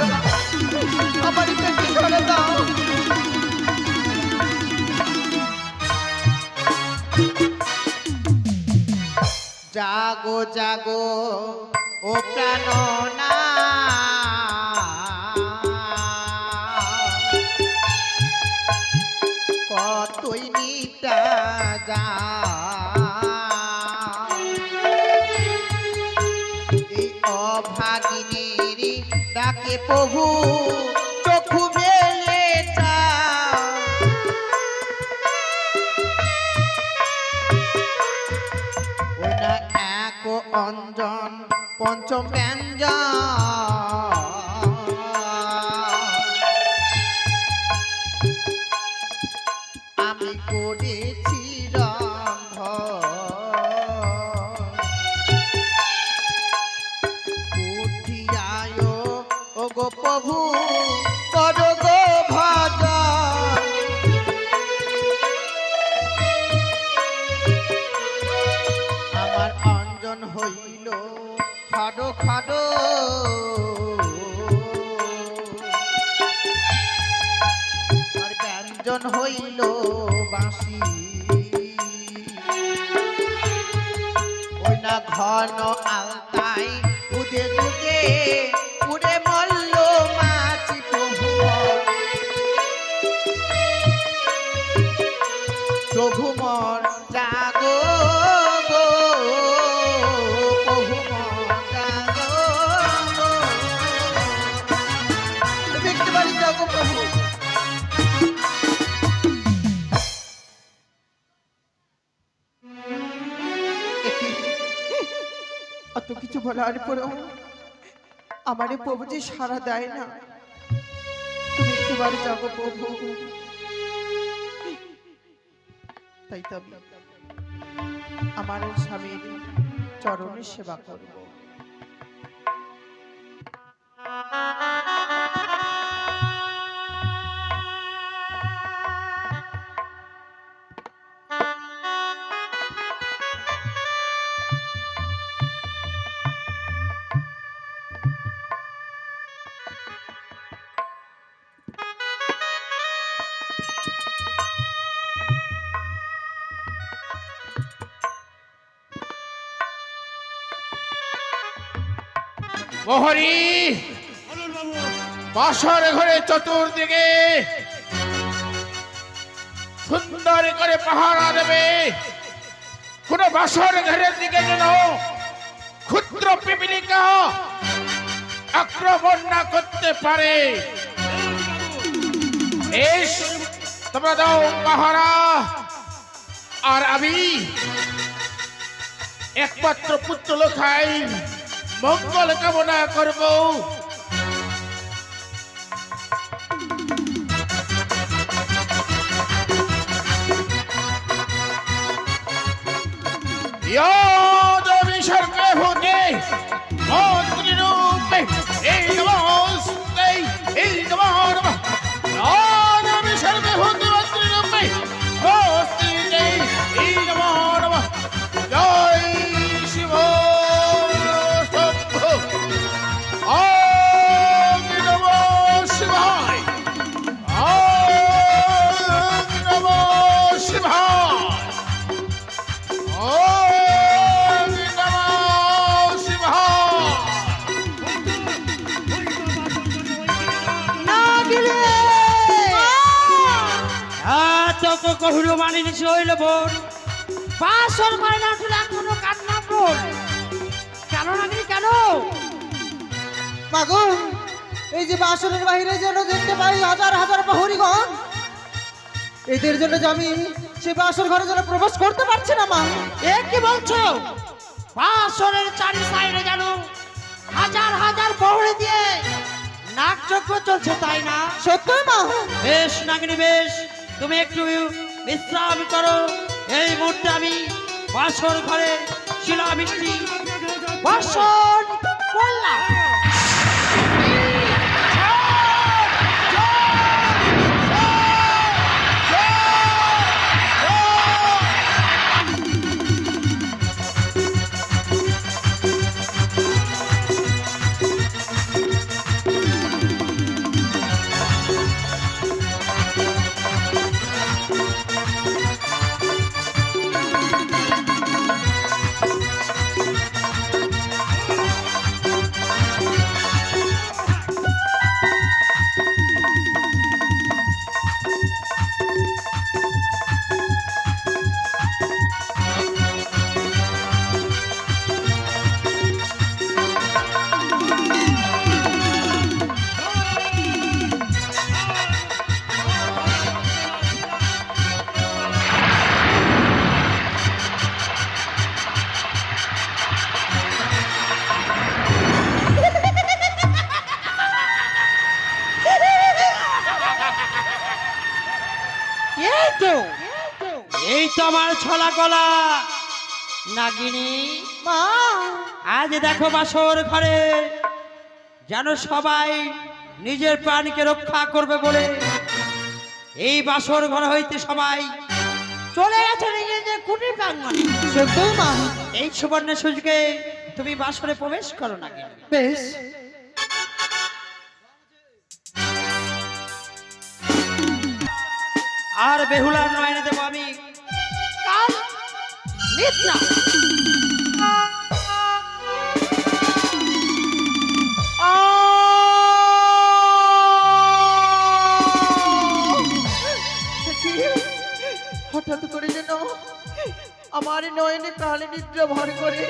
না আমার একটু সরে দাও জাগো জাগো ও প্রাণনা কতই অভাগিনীর ডাকে প্রভু চক্ষু মেলে এক অঞ্জন পঞ্চম ব্যঞ্জন। ও গো প্রভু, কর গো ভজন আমার অঞ্জন হইল, খাডো খাডো। হইল বাঁশি। ওই না ঘন আলতাই কিছু আমার পরেও আমারে প্রভু যে সারা দেয় না। তুমি একটুবার যাব প্রভু। তাই তো আমার স্বামীর চরণের সেবা করব। প্রহরী বাসর ঘরে চতুর্দিকে সুন্দর করে পাহারা দেবে। কোন বাসর ঘরের দিকে যেন ক্ষুদ্র পিপিলিকা আক্রমণ না করতে পারে। তোমরা দাও পাহারা। আর আমি একমাত্র পুত্র লোখাই মঙ্গল কামনা করব। কহিল মানি নিছি হইল বোন পাঁচশোর করে না তুলে এখনও কান্না বোন কেন নাগিনি কেন? মাগো এই যে বাসনের বাহিরে যেন দেখতে পাই হাজার হাজার প্রহরীগণ এদের জন্য যে আমি সে বাসর ঘরে যেন প্রবেশ করতে পারছি না মা। এ কি বলছো? পাঁচশোরের চারি সাইডে যেন হাজার হাজার পৌড়ে দিয়ে নাকযজ্ঞ চলছে তাই না? সত্যই মা। বেশ নাগিনী বেশ। তুমি একটু বিশ্রাম করো। এই মুহূর্তে আমি বাসর ঘরে শিলা মিষ্টি করলাম তো আমার ছলা কলা। নাগিনী মা। আজ দেখো বাসর ঘরে যেন সবাই নিজের প্রাণকে রক্ষা করবে বলে। এই বাসর ঘর হইতে সবাই চলে গেছে নিজেদের কুটির প্রাঙ্গণে। এই সুবর্ণ সুযোগে তুমি বাসরে প্রবেশ করো না বেশ। আর বেহুলার নয়নে দেবো নিদ্রা হঠাৎ করে যেন আমার নয়নে কালে নিদ্রা ভর করে।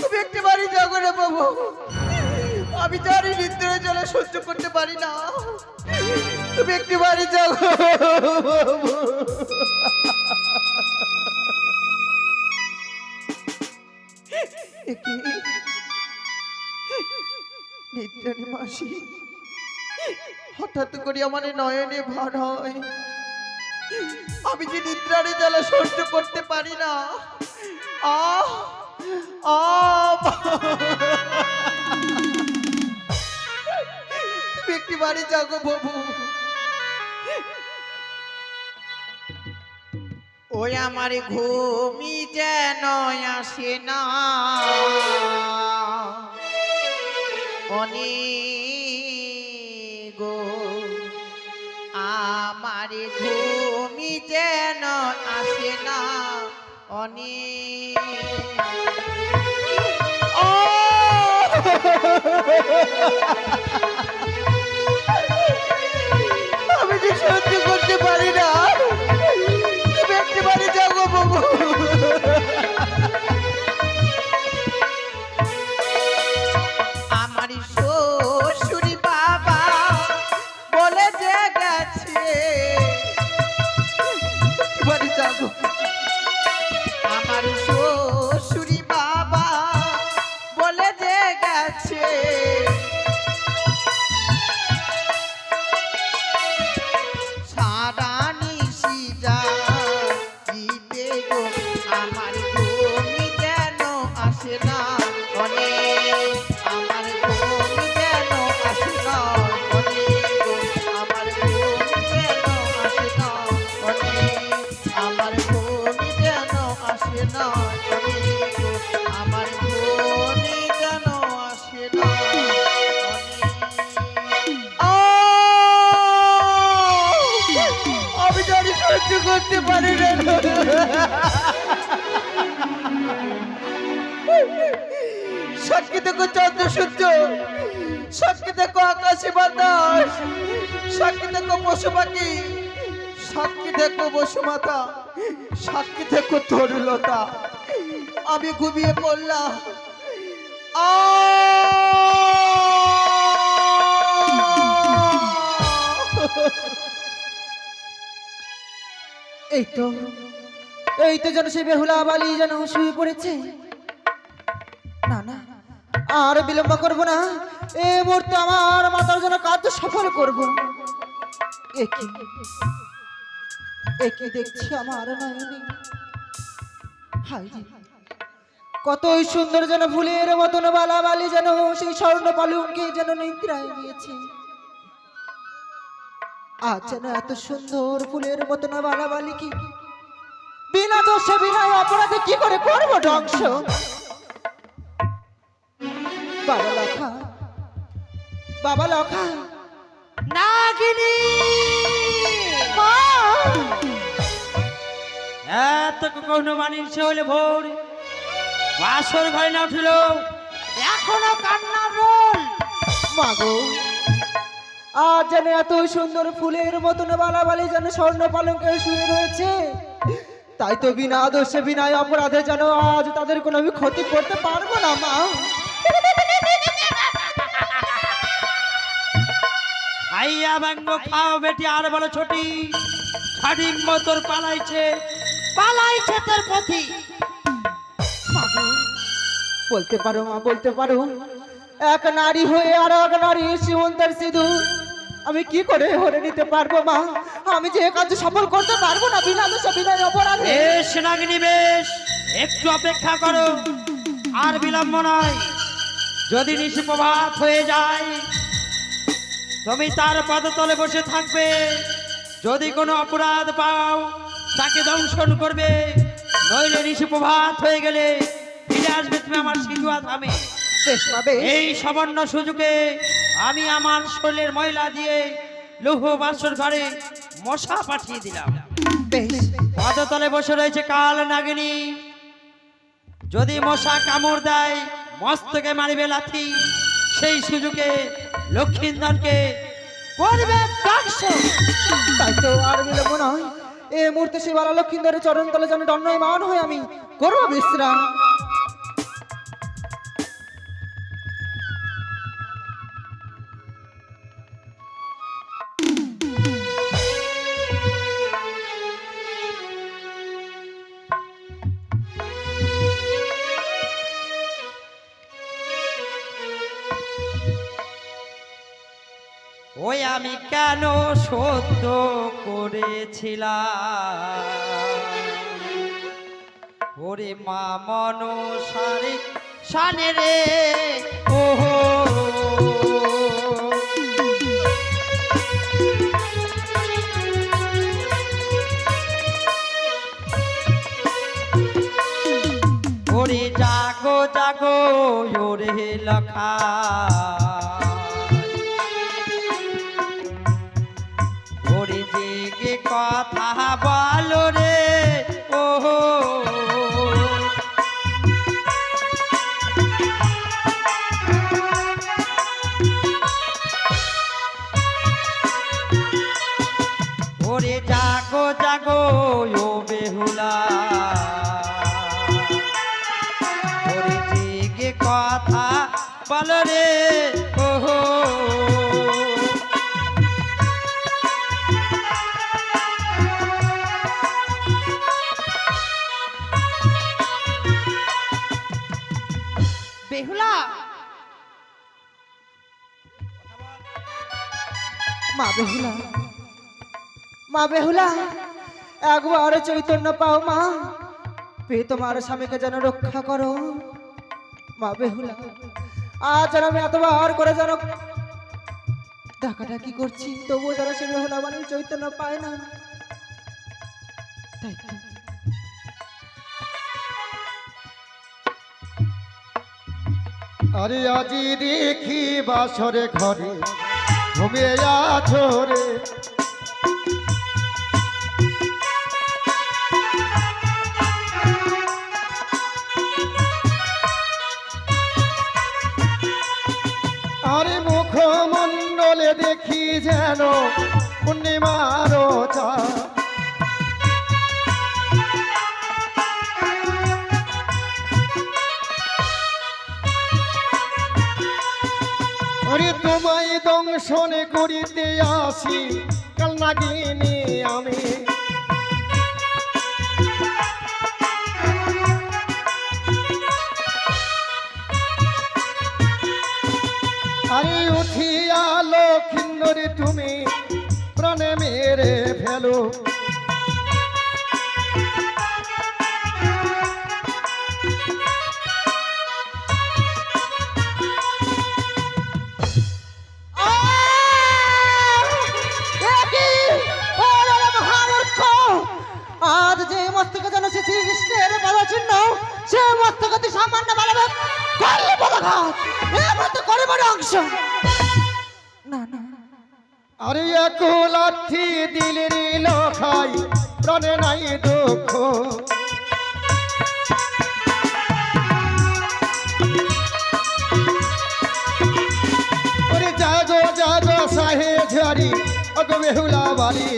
তুমি একটি বাড়ি যাগো রে বাবু আমি জানি নিদ্রা জ্বালা সহ্য করতে পারি না। তুমি একটি বাড়ি যাও নিদ্রানি মাসি, হঠাৎ করে আমার নয়নে ভার হয়। আমি যে নিদ্রারে জ্বালা সহ্য করতে পারি না। আহ তুমি একটি বাড়ি যাগো, বাবু। ওই আমার ঘুমি যেন আসে না। অনি গো আমার ঘুমি যেন আসে না। আমি দেখো দেখো চন্দ্র সূর্য। সাক্ষী দেখো আকাশে বাতাস। সাক্ষী দেখো পশু পাখি। সাক্ষী দেখো বসুমাতা সাক্ষী দেখো তরুলতা। আমি ঘুমিয়ে পড়লাম। এই তো এই তো যেন সে বেহুলা বালি যেন শুয়ে পড়েছে। না না। আর বিলম্ব করব না। এই মুহূর্তে আমার মাতার জন্য কাজ সফল করব। একে একে দেখছি আমার নয়নে? হাই কতই সুন্দর যেন ফুলের মতন বালা বালি যেন সেই স্বর্ণ পালুঙ্কে যেন নিদ্রায় নিয়েছে আজ যেন এত সুন্দর ফুলের মতন বালাবালি কি? বিনা দোষে, বিনা অপরাধে কি করে করব, ধ্বংস? বাবা লখা বাবা লখা। নাগিনী! এত কোন মানিস হইলে ভোর? বাসর ঘরে না উঠিল? এখনও কান্নার রোল। মা গো আজ যেন এত সুন্দর ফুলের মতন বালা বালি যেন স্বর্ণ পালঙ্কে শুয়ে রয়েছে। তাই তো বিনা দোষে বিনা অপরাধে যেন আজ তাদের কোনো আমি ক্ষতি করতে পারব না মা। খাইয়া খাও বেটি আর বলো ছোটি ছাড়ির মতর পালাইছে পালাইছে তোর পথি। বলতে পারো মা বলতে পারো। এক নারী হয়ে আর এক নারী সীমন্তের সিঁদুর। আমি কি করে হরে নিতে পারব মা? আমি যে কাজ সফল করতে পারব না বিনা দোষে বিনা অপরাধে। বেশ নাগিনী বেশ একটু অপেক্ষা করো আর বিলম্ব নয়। যদি নিশি প্রভাত হয়ে যায় তুমি তার পদতলে বসে থাকবে। যদি কোনো অপরাধ পাও তাকে দংশন করবে। নইলে ঋষি প্রভাত হয়ে গেলে ফিরে আসবে তুমি আমার সিধুয়া ধামে বেশ মা বেশ এই সামান্য সুযোগে আমি আমার শরীরের ময়লা দিয়ে লৌহ বাসর ঘরে মশা পাঠিয়ে দিলাম। পদতলে বসে রয়েছে কাল নাগিনী। যদি মশা কামড় দেয় মস্তকে মারিবে লাথি। সেই সুযোগে লক্ষ্মীন্দরকে করবে আর বিলম্ব নয় এই মুহূর্তে সেই বালা চরণ তলে যেন দণ্ডয়মান হয়ে আমি করব বিশ্রাম। করেছিলাম। ওরে মা মনসারে সানে রে ওহো। ওরে জাগো জাগো ওরে লখা। জেগে কথা বলো রে, ওহো। ওরে জাগো জাগো, ও বেহুলা। ওরে জেগে কথা বলো রে। বেহুলা। মা বেহুলা। মা বেহুলা, একবার চৈতন্য পাও মা পেয়ে তোমার স্বামীকে যেন রক্ষা করো। মা বেহুলা, আজ যেন আমি এতবার করে যেন ডাকাডাকি করছি, তবুও যেন সে বেহুলা মানে চৈতন্য পায় না। তাই তো। আরে আজি দেখি বাসরে ঘরে ঘুমিয়ে আছো রে। আরে মুখমণ্ডলে দেখি যেন ওরে তোমায় দংশন করিতে আসি, কাল নাগিনি আমি। আরে উঠিয়া লক্ষিন্দরে তুমি, প্রাণে মেরে ফেলো। করলে পদাঘাত এর মধ্যে করে বড় অংশ। না না। আরে এক লাথি দিলের লখাই প্রাণে নাই দুঃখ। ওরে জাগো জাগো সাহে ঝারি অগো বেহুলা বাড়ি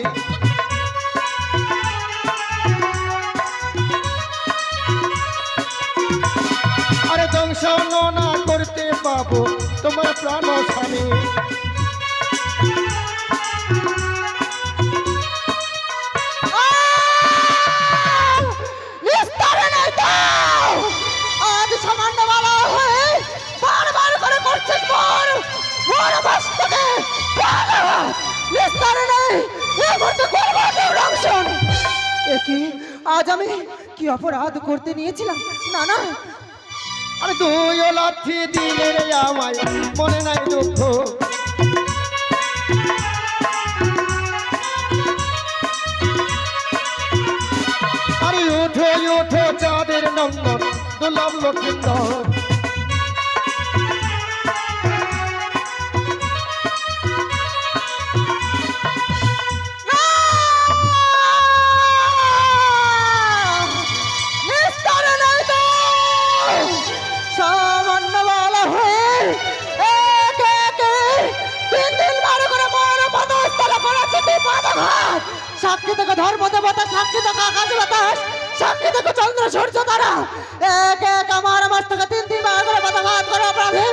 করব কেউ রংশন একে আজ আমি কি অপরাধ করতে নিয়েছিলাম? না না। আরে তুই লাথি দিলে রে আমায়, মনে নাই দুঃখ। আরে উঠো উঠো চাঁদের নম্বর দুলাম লক্ষিন্দর বাতাস সাক্ষী থেকে চন্দ্র, সূর্য, তারা। এক এক আমার থেকে তিন তিন বার করে পদঘাত করে অপরাধী